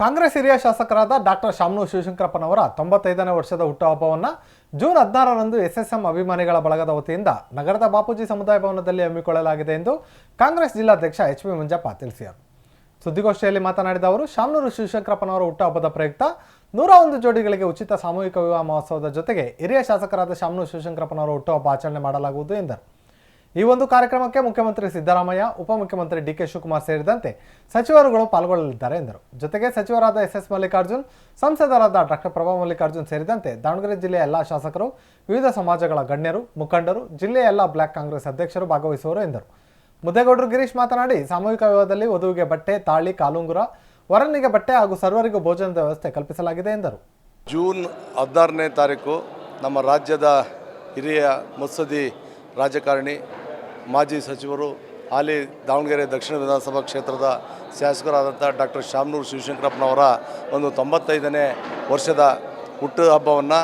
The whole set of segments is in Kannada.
ಕಾಂಗ್ರೆಸ್ ಹಿರಿಯ ಶಾಸಕರಾದ ಡಾಕ್ಟರ್ ಶಾಮನೂರು ಶಿವಶಂಕರಪ್ಪನವರ ತೊಂಬತ್ತೈದನೇ ವರ್ಷದ ಹುಟ್ಟುಹಬ್ಬವನ್ನು ಜೂನ್ ಹದಿನಾರರಂದು ಎಸ್ಎಸ್ಎಂ ಅಭಿಮಾನಿಗಳ ಬಳಗದ ವತಿಯಿಂದ ನಗರದ ಬಾಪೂಜಿ ಸಮುದಾಯ ಭವನದಲ್ಲಿ ಹಮ್ಮಿಕೊಳ್ಳಲಾಗಿದೆ ಎಂದು ಕಾಂಗ್ರೆಸ್ ಜಿಲ್ಲಾಧ್ಯಕ್ಷ ಎಚ್ ಪಿ ಮಂಜಪ್ಪ ತಿಳಿಸಿದರು. ಸುದ್ದಿಗೋಷ್ಠಿಯಲ್ಲಿ ಮಾತನಾಡಿದ ಅವರು, ಶಾಮನೂರು ಶಿವಶಂಕರಪ್ಪನವರ ಹುಟ್ಟುಹಬ್ಬದ ಪ್ರಯುಕ್ತ ನೂರ ಒಂದು ಜೋಡಿಗಳಿಗೆ ಉಚಿತ ಸಾಮೂಹಿಕ ವಿವಾಹ ಮಹೋತ್ಸವದ ಜೊತೆಗೆ ಹಿರಿಯ ಶಾಸಕರಾದ ಶಾಮನೂರು ಶಿವಶಂಕರಪ್ಪನವರ ಹುಟ್ಟುಹಬ್ಬ ಆಚರಣೆ ಮಾಡಲಾಗುವುದು ಎಂದರು. ಈ ಒಂದು ಕಾರ್ಯಕ್ರಮಕ್ಕೆ ಮುಖ್ಯಮಂತ್ರಿ ಸಿದ್ದರಾಮಯ್ಯ, ಉಪಮುಖ್ಯಮಂತ್ರಿ ಡಿ ಕೆ ಶಿವಕುಮಾರ್ ಸೇರಿದಂತೆ ಸಚಿವರುಗಳು ಪಾಲ್ಗೊಳ್ಳಲಿದ್ದಾರೆ ಎಂದರು. ಜೊತೆಗೆ ಸಚಿವರಾದ ಎಸ್ ಎಸ್ ಮಲ್ಲಿಕಾರ್ಜುನ್, ಸಂಸದರಾದ ಡಾಕ್ಟರ್ ಪ್ರಭಾ ಮಲ್ಲಿಕಾರ್ಜುನ್ ಸೇರಿದಂತೆ ದಾವಣಗೆರೆ ಜಿಲ್ಲೆಯ ಎಲ್ಲ ಶಾಸಕರು, ವಿವಿಧ ಸಮಾಜಗಳ ಗಣ್ಯರು, ಮುಖಂಡರು, ಜಿಲ್ಲೆಯ ಎಲ್ಲ ಬ್ಲಾಕ್ ಕಾಂಗ್ರೆಸ್ ಅಧ್ಯಕ್ಷರು ಭಾಗವಹಿಸುವರು ಎಂದರು. ಮುದ್ದೇಗೌಡರು ಗಿರೀಶ್ ಮಾತನಾಡಿ, ಸಾಮೂಹಿಕ ವಿವಾಹದಲ್ಲಿ ವಧುವಿಗೆ ಬಟ್ಟೆ, ತಾಳಿ, ಕಾಲುಂಗುರ, ವರನಿಗೆ ಬಟ್ಟೆ ಹಾಗೂ ಸರ್ವರಿಗೂ ಭೋಜನದ ವ್ಯವಸ್ಥೆ ಕಲ್ಪಿಸಲಾಗಿದೆ ಎಂದರು. ಜೂನ್ ಹದಿನಾರನೇ ತಾರೀಕು ನಮ್ಮ ರಾಜ್ಯದ ಹಿರಿಯ ಮುತ್ಸದಿ ರಾಜಕಾರಣಿ ಮಾಜಿ ಸಚಿವರು ಹಾಲಿ ದಾವಣಗೆರೆ ದಕ್ಷಿಣ ವಿಧಾನಸಭಾ ಕ್ಷೇತ್ರದ ಶಾಸಕರಾದಂಥ ಡಾಕ್ಟರ್ ಶಾಮನೂರು ಶಿವಶಂಕರಪ್ಪನವರ ಒಂದು ತೊಂಬತ್ತೈದನೇ ವರ್ಷದ ಹುಟ್ಟುಹಬ್ಬವನ್ನು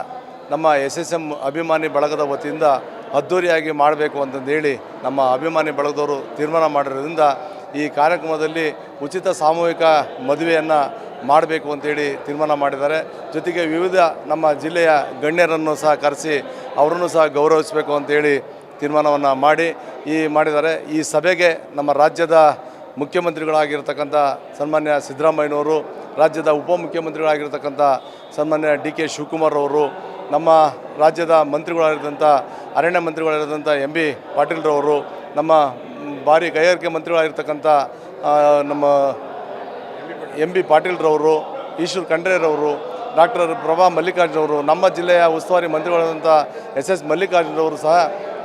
ನಮ್ಮ ಎಸ್ ಎಸ್ ಎಂ ಅಭಿಮಾನಿ ಬಳಗದ ವತಿಯಿಂದ ಅದ್ದೂರಿಯಾಗಿ ಮಾಡಬೇಕು ಅಂತಂದೇಳಿ ನಮ್ಮ ಅಭಿಮಾನಿ ಬಳಗದವರು ತೀರ್ಮಾನ ಮಾಡಿರೋದ್ರಿಂದ ಈ ಕಾರ್ಯಕ್ರಮದಲ್ಲಿ ಉಚಿತ ಸಾಮೂಹಿಕ ಮದುವೆಯನ್ನು ಮಾಡಬೇಕು ಅಂತೇಳಿ ತೀರ್ಮಾನ ಮಾಡಿದ್ದಾರೆ. ಜೊತೆಗೆ ವಿವಿಧ ನಮ್ಮ ಜಿಲ್ಲೆಯ ಗಣ್ಯರನ್ನು ಸಹ ಕರೆಸಿ ಅವರನ್ನು ಸಹ ಗೌರವಿಸಬೇಕು ಅಂತೇಳಿ ತೀರ್ಮಾನವನ್ನು ಮಾಡಿ ಈ ಮಾಡಿದ್ದಾರೆ. ಈ ಸಭೆಗೆ ನಮ್ಮ ರಾಜ್ಯದ ಮುಖ್ಯಮಂತ್ರಿಗಳಾಗಿರ್ತಕ್ಕಂಥ ಸನ್ಮಾನ್ಯ ಸಿದ್ದರಾಮಯ್ಯನವರು, ರಾಜ್ಯದ ಉಪಮುಖ್ಯಮಂತ್ರಿಗಳಾಗಿರ್ತಕ್ಕಂಥ ಸನ್ಮಾನ್ಯ ಡಿ ಕೆ ಶಿವಕುಮಾರ್ ಅವರು, ನಮ್ಮ ರಾಜ್ಯದ ಮಂತ್ರಿಗಳಾಗಿರ್ತಂಥ ಅರಣ್ಯ ಮಂತ್ರಿಗಳಾಗಿರ್ತಂಥ ಎಂ ಬಿ ಪಾಟೀಲ್ರವರು ನಮ್ಮ ಭಾರಿ ಕೈಗಾರಿಕೆ ಮಂತ್ರಿಗಳಾಗಿರ್ತಕ್ಕಂಥ ನಮ್ಮ ಎಂ ಬಿ ಪಾಟೀಲ್ರವರು ಈಶ್ವರ್ ಖಂಡ್ರೆರವರು ಡಾಕ್ಟರ್ ಪ್ರಭಾ ಮಲ್ಲಿಕಾರ್ಜುನವರು ನಮ್ಮ ಜಿಲ್ಲೆಯ ಉಸ್ತುವಾರಿ ಮಂತ್ರಿಗಳಾದಂಥ ಎಸ್ ಎಸ್ ಮಲ್ಲಿಕಾರ್ಜುನವರು ಸಹ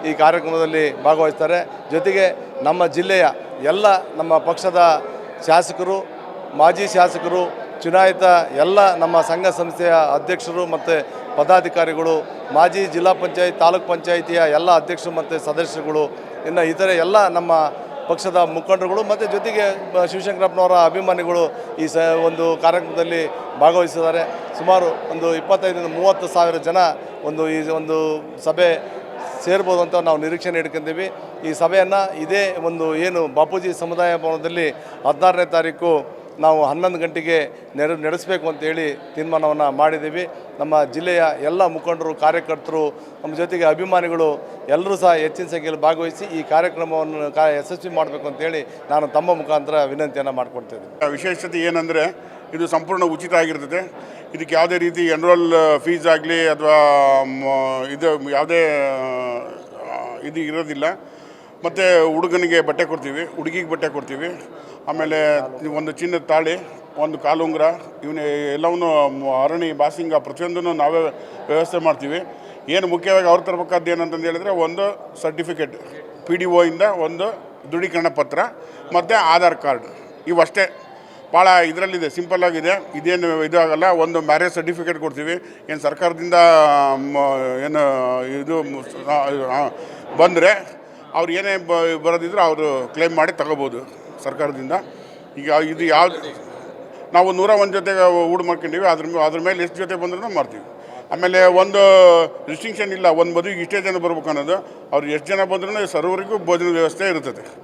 ಈ ಕಾರ್ಯಕ್ರಮದಲ್ಲಿ ಭಾಗವಹಿಸ್ತಾರೆ. ಜೊತೆಗೆ ನಮ್ಮ ಜಿಲ್ಲೆಯ ಎಲ್ಲ ನಮ್ಮ ಪಕ್ಷದ ಶಾಸಕರು, ಮಾಜಿ ಶಾಸಕರು, ಚುನಾಯಿತ ಎಲ್ಲ ನಮ್ಮ ಸಂಘ ಸಂಸ್ಥೆಯ ಅಧ್ಯಕ್ಷರು ಮತ್ತು ಪದಾಧಿಕಾರಿಗಳು, ಮಾಜಿ ಜಿಲ್ಲಾ ಪಂಚಾಯತ್, ತಾಲೂಕು ಪಂಚಾಯಿತಿಯ ಎಲ್ಲ ಅಧ್ಯಕ್ಷರು ಮತ್ತು ಸದಸ್ಯರುಗಳು, ಇನ್ನು ಇತರೆ ಎಲ್ಲ ನಮ್ಮ ಪಕ್ಷದ ಮುಖಂಡರುಗಳು ಮತ್ತು ಜೊತೆಗೆ ಶಿವಶಂಕರಪ್ಪನವರ ಅಭಿಮಾನಿಗಳು ಈ ಸ, ಒಂದು ಕಾರ್ಯಕ್ರಮದಲ್ಲಿ ಭಾಗವಹಿಸಿದ್ದಾರೆ. ಸುಮಾರು ಒಂದು ಇಪ್ಪತ್ತೈದರಿಂದ ಮೂವತ್ತು ಸಾವಿರ ಜನ ಒಂದು ಈ ಒಂದು ಸಭೆ ಸೇರ್ಬೋದು ಅಂತ ನಾವು ನಿರೀಕ್ಷೆ ಇಟ್ಕೊಂತೀವಿ ಈ ಸಭೆಯನ್ನು ಇದೇ ಒಂದು ಏನು ಬಾಪೂಜಿ ಸಮುದಾಯ ಭವನದಲ್ಲಿ ಹದಿನಾರನೇ ತಾರೀಕು ನಾವು ಹನ್ನೊಂದು ಗಂಟೆಗೆ ನೆರ, ನಡೆಸಬೇಕು ಅಂತೇಳಿ ತೀರ್ಮಾನವನ್ನು ಮಾಡಿದ್ದೀವಿ. ನಮ್ಮ ಜಿಲ್ಲೆಯ ಎಲ್ಲ ಮುಖಂಡರು, ಕಾರ್ಯಕರ್ತರು, ನಮ್ಮ ಜೊತೆಗೆ ಅಭಿಮಾನಿಗಳು ಎಲ್ಲರೂ ಸಹ ಹೆಚ್ಚಿನ ಸಂಖ್ಯೆಯಲ್ಲಿ ಭಾಗವಹಿಸಿ ಈ ಕಾರ್ಯಕ್ರಮವನ್ನು ಕಾ, ಯಶಸ್ವಿ ಮಾಡಬೇಕು ಅಂತೇಳಿ ನಾನು ತಮ್ಮ ಮುಖಾಂತರ ವಿನಂತಿಯನ್ನು ಮಾಡಿಕೊಡ್ತೇನೆ ವಿಶೇಷತೆ ಏನಂದರೆ ಇದು ಸಂಪೂರ್ಣ ಉಚಿತ ಆಗಿರ್ತದೆ. ಇದಕ್ಕೆ ಯಾವುದೇ ರೀತಿ ಎನ್ರೋಲ್ ಫೀಸ್ ಆಗಲಿ ಅಥವಾ ಇದು ಯಾವುದೇ ಇದು ಇರೋದಿಲ್ಲ. ಮತ್ತು ಹುಡುಗನಿಗೆ ಬಟ್ಟೆ ಕೊಡ್ತೀವಿ, ಹುಡುಗಿಗೆ ಬಟ್ಟೆ ಕೊಡ್ತೀವಿ. ಆಮೇಲೆ ಒಂದು ಚಿನ್ನದ ತಾಳಿ, ಒಂದು ಕಾಲುಂಗುರ ಇವನ್ನ ಎಲ್ಲವನ್ನು ಅರಣಿ ಬಾಸಿಂಗ ಪ್ರತಿಯೊಂದನ್ನು ನಾವೇ ವ್ಯವಸ್ಥೆ ಮಾಡ್ತೀವಿ. ಏನು ಮುಖ್ಯವಾಗಿ ಅವ್ರು ತರಬೇಕಾದ್ದು ಏನಂತಂದು ಹೇಳಿದ್ರೆ ಒಂದು ಸರ್ಟಿಫಿಕೇಟ್ ಪಿ ಡಿ ಒಯಿಂದ ಒಂದು ದೃಢೀಕರಣ ಪತ್ರ, ಮತ್ತು ಆಧಾರ್ ಕಾರ್ಡ್. ಇವಷ್ಟೇ ಭಾಳ ಇದರಲ್ಲಿದೆ ಸಿಂಪಲ್ಲಾಗಿದೆ ಇದೇನು ಇದು ಆಗಲ್ಲ, ಒಂದು ಮ್ಯಾರೇಜ್ ಸರ್ಟಿಫಿಕೇಟ್ ಕೊಡ್ತೀವಿ. ಏನು ಸರ್ಕಾರದಿಂದ ಏನು ಇದು ಬಂದರೆ ಅವ್ರು ಏನೇ ಬರೋದಿದ್ರು ಅವರು ಕ್ಲೇಮ್ ಮಾಡಿ ತಗೋಬೋದು ಸರ್ಕಾರದಿಂದ. ಈಗ ಇದು ಯಾವ ನಾವು ನೂರ ಒಂದು ಜೊತೆ ಊಡ್ ಮಾಡ್ಕೊಂಡಿವಿ, ಅದ್ರ ಅದ್ರ ಮೇಲೆ ಎಷ್ಟು ಜೊತೆ ಬಂದ್ರೂ ಮಾಡ್ತೀವಿ. ಆಮೇಲೆ ಒಂದು ರಿಸ್ಟ್ರಿಕ್ಷನ್ ಇಲ್ಲ, ಒಂದು ಮದುವೆಗೆ ಇಷ್ಟೇ ಜನ ಬರ್ಬೇಕು ಅನ್ನೋದು, ಅವ್ರು ಎಷ್ಟು ಜನ ಬಂದ್ರೂ ಸರ್ವರಿಗೂ ಭೋಜನ ವ್ಯವಸ್ಥೆ ಇರ್ತದೆ.